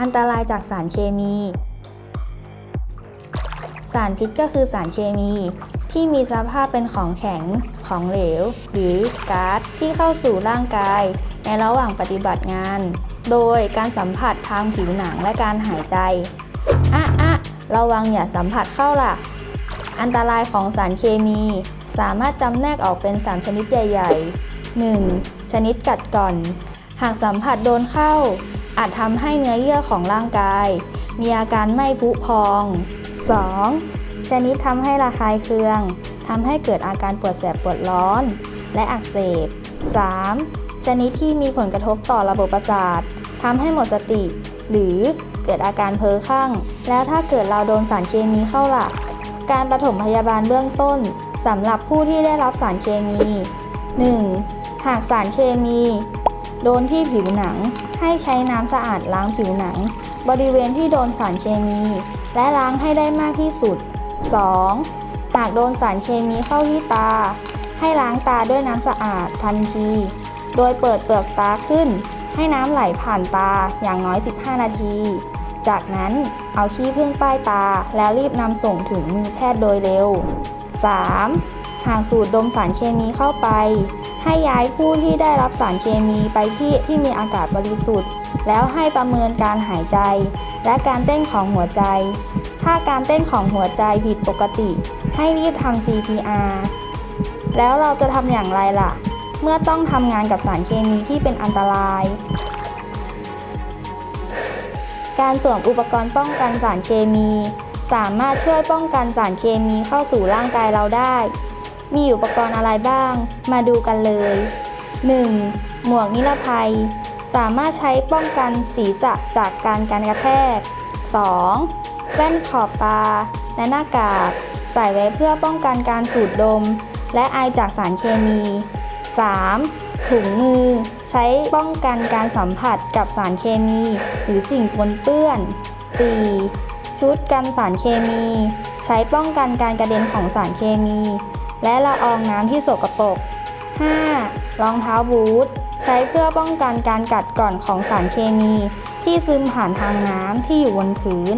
อันตรายจากสารเคมี สารพิษก็คือสารเคมี ที่มีสภาพเป็นของแข็ง ของเหลว หรือก๊าซที่เข้าสู่ร่างกาย ในระหว่างปฏิบัติงาน โดยการสัมผัสทางผิวหนังและการหายใจ อะอะระวังอย่าสัมผัสเข้าล่ะ อันตรายของสารเคมี สามารถจำแนกออกเป็น 3 ชนิดใหญ่ ๆ 1. ชนิดกัดก่อน หากสัมผัสโดนเข้า อาจทำให้เนื้อเยื่อของร่างกาย มีอาการไม่พุพอง 2. ชนิดทำให้ระคายเคืองทำให้เกิดอาการปวดแสบปวดร้อน และอักเสบ 3. ชนิดที่มีผลกระทบต่อระบบประสาททำให้หมดสติ หรือเกิดอาการเพ้อคลั่ง แล้วถ้าเกิดเราโดนสารเคมีเข้าล่ะการปฐมพยาบาลเบื้องต้นสำหรับผู้ที่ได้รับสารเคมี 1. หากสารเคมี โดนที่ผิวหนัง ให้ใช้น้ำสะอาดล้างผิวหนัง บริเวณที่โดนสารเคมี และล้างให้ได้มากที่สุด 2. หากโดนสารเคมีเข้าที่ตา ให้ล้างตาด้วยน้ำสะอาดทันที โดยเปิดเปลือกตาขึ้น ให้น้ำไหลผ่านตาอย่างน้อย 15 นาที จากนั้นเอาขี้พึ่งป้ายตาแล้วรีบนำส่งถึงมือแพทย์โดยเร็ว 3. หากสูดดมสารเคมีเข้าไป ให้ย้ายผู้ที่ได้รับสารเคมีไปที่ที่มีอากาศบริสุทธิ์ แล้วให้ประเมินการหายใจ และการเต้นของหัวใจ ถ้าการเต้นของหัวใจผิดปกติ ให้รีบทำ CPR แล้วเราจะทำอย่างไรล่ะ เมื่อต้องทำงานกับสารเคมีที่เป็นอันตราย การสวมอุปกรณ์ป้องกันสารเคมี สามารถช่วยป้องกันสารเคมีเข้าสู่ร่างกายเราได้ มีอุปกรณ์อะไรบ้าง มาดูกันเลย 1. หมวกนิรภัย สามารถใช้ป้องกันศีรษะจากการการกระแทก 2. แว่นขอบตา และหน้ากาก ใส่ไว้เพื่อป้องกันการสูดดม และไอจากสารเคมี 3. ถุงมือ ใช้ป้องกันการสัมผัสกับสารเคมี หรือสิ่งปนเปื้อน 4. ชุดกันสารเคมี ใช้ป้องกันการกระเด็นของสารเคมี และละอองน้ำที่สกปรก 5. รองเท้าบูท ใช้เพื่อป้องกันการกัดก่อนของสารเคมี ที่ซึมผ่านทางน้ำที่อยู่บนพื้น